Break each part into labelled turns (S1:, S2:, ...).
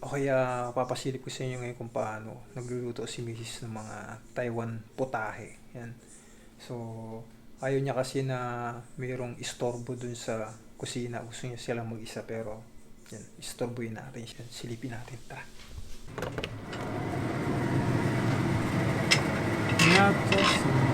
S1: O kaya papasilip ko sa inyo ngayon kung paano nagluluto si Mrs. ng mga Taiwan potahe. Yan. So, ayaw niya kasi na mayroong istorbo dun sa kusina. Gusto niya silang mag-isa pero yan, istorbohin natin siya. Silipin natin. Tara.
S2: 这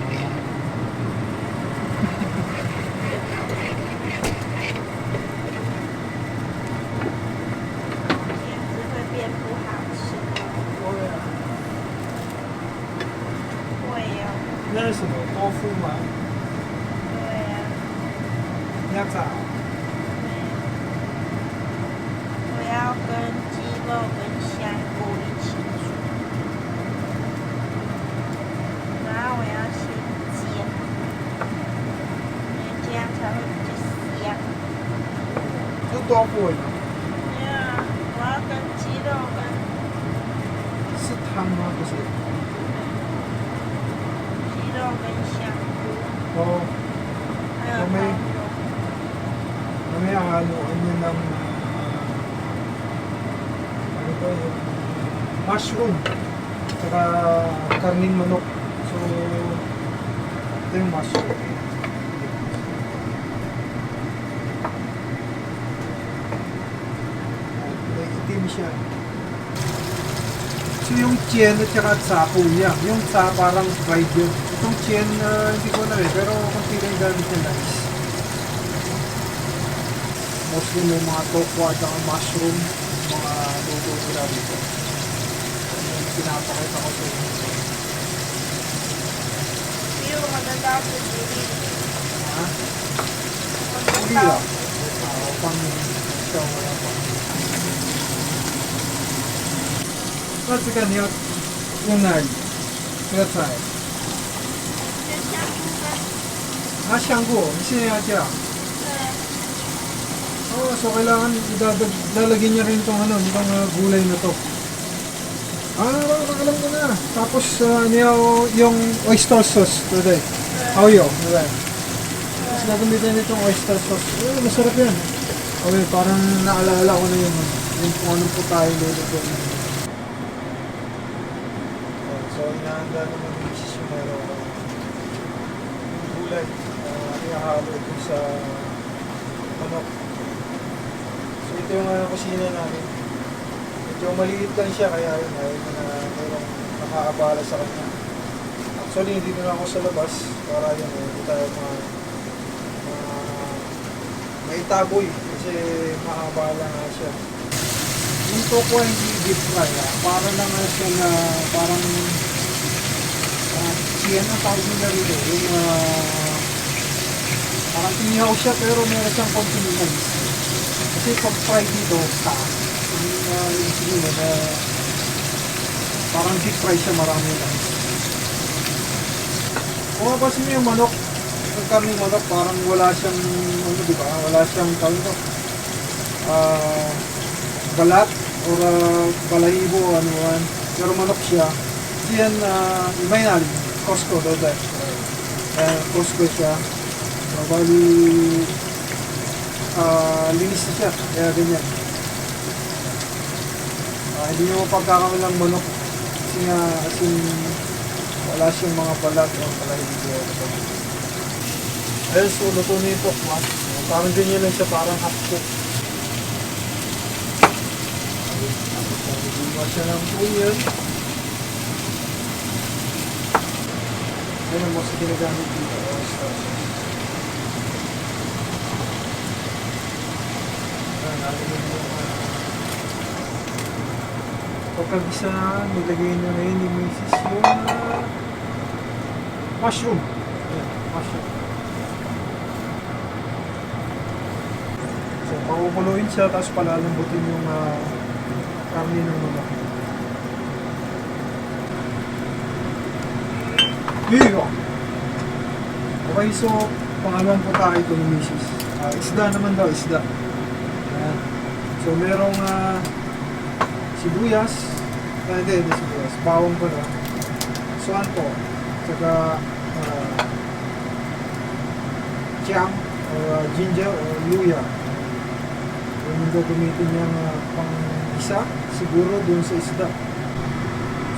S1: raw food. Yeah, wakan,
S2: chino, kan. Sit ham mo
S1: kasi.
S2: Chino, kan
S1: siya. Oo.
S2: Kamay. Kamay
S1: ang haluan niya ng uh, ano to yung mushroom. Tsaka karning manok. So, ito yung mushroom. siya. So yung chien at saka sapo niya, yung sa parang fried yun. Itong chien, uh, hindi ko alam eh, pero kung pili yung gamit niya guys. Mostly may mga tokwa at saka mushroom, mga luto ko dami ko. Yung pinapakita ko sa inyo.
S2: Pero maganda ako sa
S1: Ha?
S2: Maganda ako.
S1: Ah, ah oh, pang ikaw wala. Klasyka
S2: nie od Unagi. Wracaj.
S1: Ah, Shanggu.
S2: Isinayatya.
S1: Oo, oh, so kailangan idadag, lalagyan niya rin itong ano, itong uh, gulay na to. Ah, alam ko na. Tapos, ah, ano uh, niyo, oh, yung oyster sauce today. Aoyo, diba? Tapos gagamitin nito yung oyster sauce. Eh, masarap yan. Okay, parang naalala ko na yun. Ano, yung kung anong po tayo luluto. Na. So, inahanda naman yung meron ko. Yung gulay. Uh, ihahalo ito sa manok. So ito yung uh, kusina namin. Medyo maliit lang siya kaya yun ayaw ko na mayroong nakakabala sa kanya. Actually hindi na ako sa labas para yun eh, hindi tayo ma, ma maitaboy kasi makakabala nga siya. Yung toko hindi deep fry ah. Para nga siya na parang uh, siya na tawag nila rito. Yung ah, parang tinihaw siya pero meron siyang konting ice. Kasi pag fry dito, sa yung, uh, yung siguro na parang deep fry siya marami lang. Kung mapasin mo yung manok, yung karne manok, parang wala siyang, ano di ba, wala siyang tawag ito, ah, balat or uh, balahibo ano man. Pero manok siya. Diyan, uh, iba yan, Costco, do that. Uh, Costco siya. So, bali, ah linis na siya. Kaya ganyan. Ah, hindi nyo pagkakamalang manok. Kasi nga, as in, wala siyang mga balat o balahibo. Ayun, so luto na yung tokwa. Parang ganyan lang siya, parang half cook. Gumawa siya ng onion. Yan ang most ginagamit dito. uh, pagkagisa, nilagay na rin ni Mrs. yung mushroom. Ayan, mushroom. So, pakukuluin siya, tapos palalambutin yung uh, karne ng manok. Iyo! Okay, so, pangalawang po tayo ito ni Mrs. Ah, isda naman daw, isda. Ayan. So, merong ah, sibuyas. Ah, hindi, hindi sibuyas. Bawang pala. Suan po. Tsaka, uh, cham, or ah, ginger, or luya. Yung gagamitin niyang ah, pang isa, siguro dun sa isda.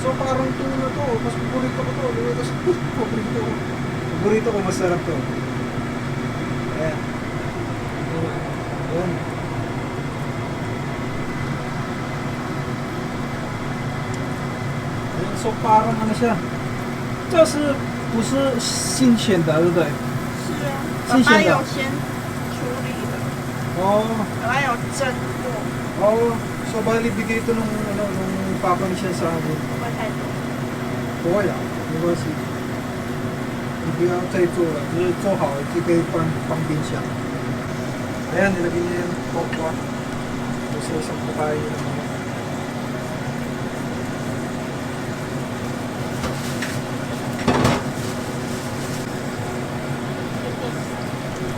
S1: So parang tuna to, mas paborito ko to. Diba? Mas paborito ko. Paborito ko, masarap to. Ayan. Ayan. Ayan, so parang ano siya. 这是不是新鲜的，对不对？
S2: 是啊，爸
S1: 新鲜的
S2: 爸有先处理的，
S1: 哦，
S2: 爸爸有蒸过，
S1: oh, so bali bigay ito nung, ano, nung 八分钱三
S2: 分。不会太多。
S1: 不会啊，没关系。你不要再做了，就是做好了就可以放放冰箱。哎呀，你的冰箱好不我是什么大意了吗？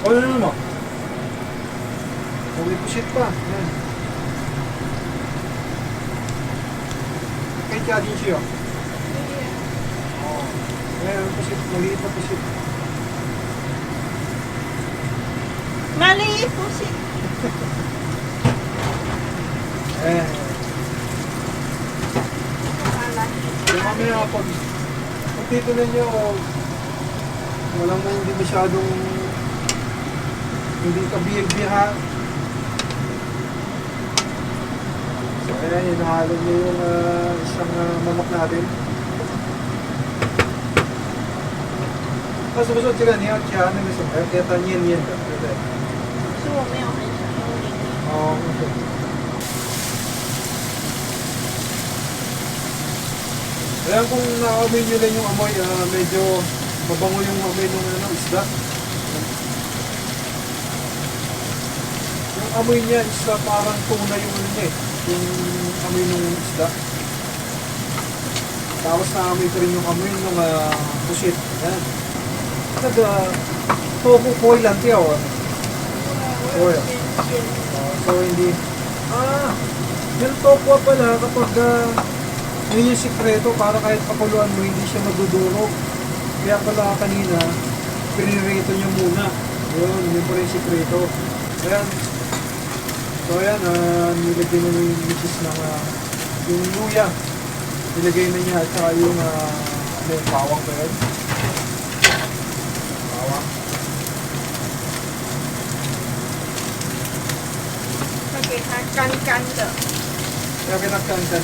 S1: 我是什？我也不习惯，嗯。Kaya siya din siya. Pusit. Maliit na pusit.
S2: maliit po si
S1: Ayan.
S2: malaki.
S1: Kaya mamaya pag pag tituloy nyo, walang na hindi masyadong hindi kabihag-biha. So Kaya hinahalo niyo yung uh, isang ah, uh, mamak natin. Ah, Tapos gusto sila niya, siya na ano gusto. Kaya
S2: kaya ta niyan niyan. Gusto mo may okay siya.
S1: Oo, gusto. Alam kung naamoy nyo lang yung amoy, uh, medyo mabango yung amoy ng ano, isda. Yung amoy niya is uh, parang tunay yung ano niya eh yung amoy ng isda. Tapos naamoy ko rin yung amoy ng uh, pusit. Ayan. Nag, uh, ah, tofu foil lang tiyaw.
S2: Oh.
S1: Foil. So, hindi. Ah, yung tofu pala kapag uh, yun yung sikreto para kahit pakuluan mo hindi siya magdudurog. Kaya pala kanina, pinirito niya muna. Yun, yun pa rin sikreto. Ayan, So ayan, uh, nilagay na yung mixes ng uh, yung luya. Nilagay na niya at saka yung uh, ano yung bawang ba yun? Bawang.
S2: Okay, kan-kanta.
S1: Kaya pinag-kanta.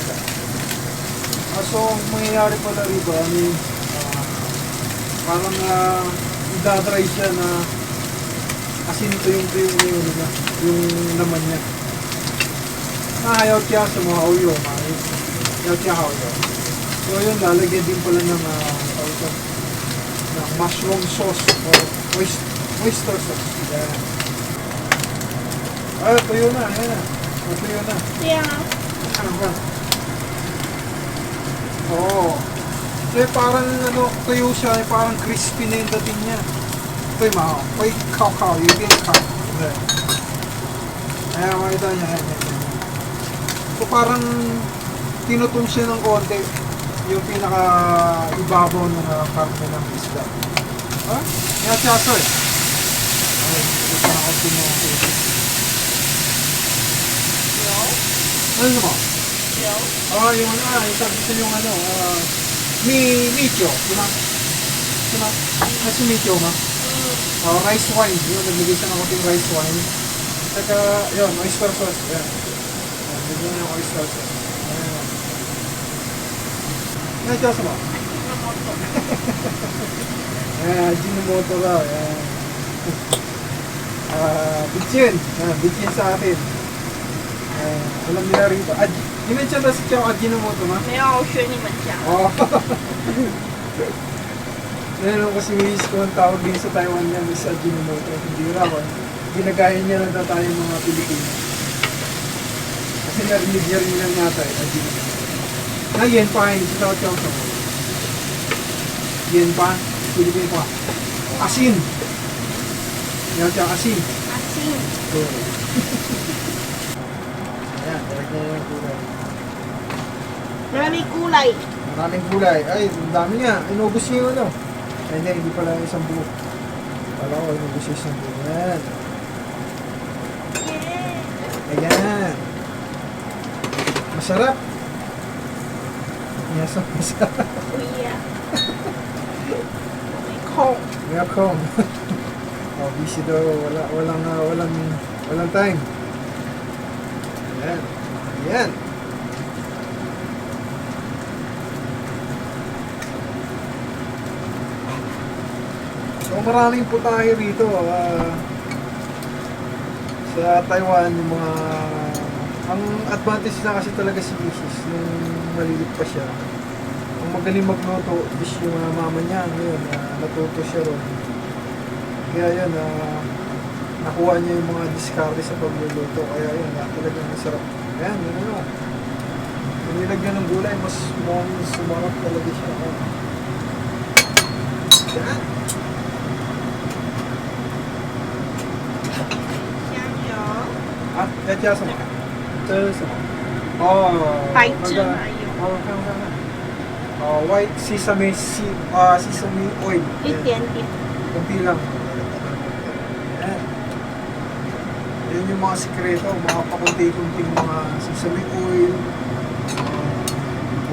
S1: Uh, so, mangyayari pala riba, may, uh, parang uh, idadry siya na asin to yung to yung yung, yung, yung, laman niya. Ah, ayaw siya sa mga uyo, mga ayaw siya uyo. So, yun, lalagyan din pala ng, uh, tawag ito, ng mushroom sauce o oyster, oyster sauce. Yan. Ah, tuyo na, yan na. Ah, Tuyo na.
S2: 这样啊，
S1: Ano ba? Oo. So, eh, parang ano, tuyo siya, eh, parang crispy na yung dating niya. Ito yung mga, may kakao, yung yung kakao. Hindi. Ayan, makita niya. Ayan, makita nyo. Ano, eh. So, parang tinutong siya ng konti yung pinaka ibabaw ng uh, parte ng isda. Ha? Huh? Yan siya, sir. Ayan, ito na konti ng
S2: tubig. Hello?
S1: Ano mo?
S2: Hello?
S1: Ah, yung ano, ah, yung sabi sa yung ano, ah, mi, micho. Diba? Diba? Nasa ah, micho, ma? Uh, rice wine. Yun, nagbigay siya ng konting rice wine. Saka, yun, oyster sauce. Yan. Bigyan niyo oyster sauce. Ayan. Ano
S2: yung sauce mo?
S1: Ayan, ginumoto ka. Ayan. Ah, bitchin. Ayan, bitchin sa atin. Ayan, alam nila rin ito. Ah, dimension ba si Chow at ma?
S2: Oh. May option ni Matcha.
S1: Oo. Ayan, kasi miss ko ang tawag din sa Taiwan niya, miss at ginumoto. Hindi rawan. Ginagaya niya lang na tayo mga Pilipino. Kasi narinig niya rin lang. Na yen pa, hindi sa tawag sa mo. Yen pa, Pilipino pa. Asin. Yan siya, asin.
S2: 阿信
S1: ，So, Ayan, direct niya yung kulay.
S2: Marami kulay.
S1: Maraming gulay. Ay, ang dami nga. Inubos niya yung ano. Ay, hindi, hindi pala isang buo. Kala ko, inubos niya isang buo. Yan. Ayan. Masarap. Yes, masarap.
S2: Kuya. Kong. Yeah,
S1: Kong. oh, busy daw. Wala, walang, uh, walang, walang time. Ayan. Ayan. So maraming po tayo rito. Uh, sa Taiwan, yung mga... Ang advantage na kasi talaga si Mrs. nung malilit pa siya. Ang magaling magluto is yung ah, mama niya. Ngayon, ah, natuto siya ron. Kaya yun, ah, nakuha niya yung mga diskarte sa pagluluto. Kaya yun, ah, talagang masarap. Ayan, yun ano. Kung nilagyan ng gulay, mas mukhang sumarap talaga siya. Yan.
S2: 香油，
S1: വ്യത്യാസം oh, oh, oh, white sesame seed, uh, sesame oil.
S2: Itianti.
S1: Kunti lang. Ayan. Yan yung mga sikreto, mga pakunti-kunting mga sesame oil,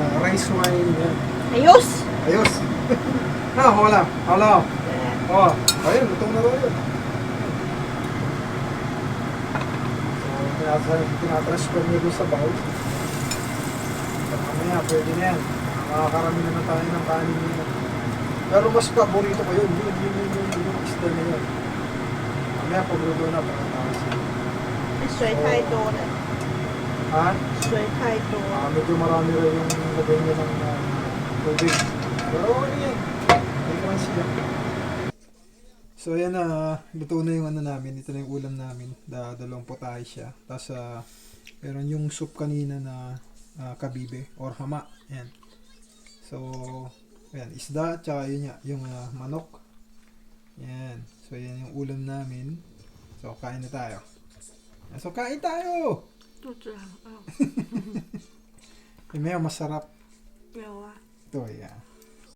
S1: uh, rice wine, yan.
S2: Ayos!
S1: Ayos! na, wala. Wala. Oh, ayun, lutong na rin. tinatransfer nyo doon sa bowl. At mamaya, pwede na yan. Makakarami na tayo ng kanin nyo. Pero mas paborito ko yun. Yun, yun, yun, yun, yun, isda na yun. Mamaya, pagluto na, pakatawa
S2: sila. Soy Thai donut.
S1: Ha?
S2: Soy Thai donut.
S1: Ah, medyo marami rin yung lagay niya ng uh, tubig. Pero okay yan. Hindi ka man siya. So ayan na, uh, luto na yung ano namin, ito na yung ulam namin. Da, dalawang potay siya. Tapos uh, ah, meron yung soup kanina na uh, kabibe or hama. Ayan. So, ayan, isda, tsaka yun niya, yung uh, manok. Ayan. So ayan yung ulam namin. So kain na tayo. So kain tayo!
S2: Tutsa.
S1: Oh. May masarap.
S2: Yawa.
S1: Ito, yeah.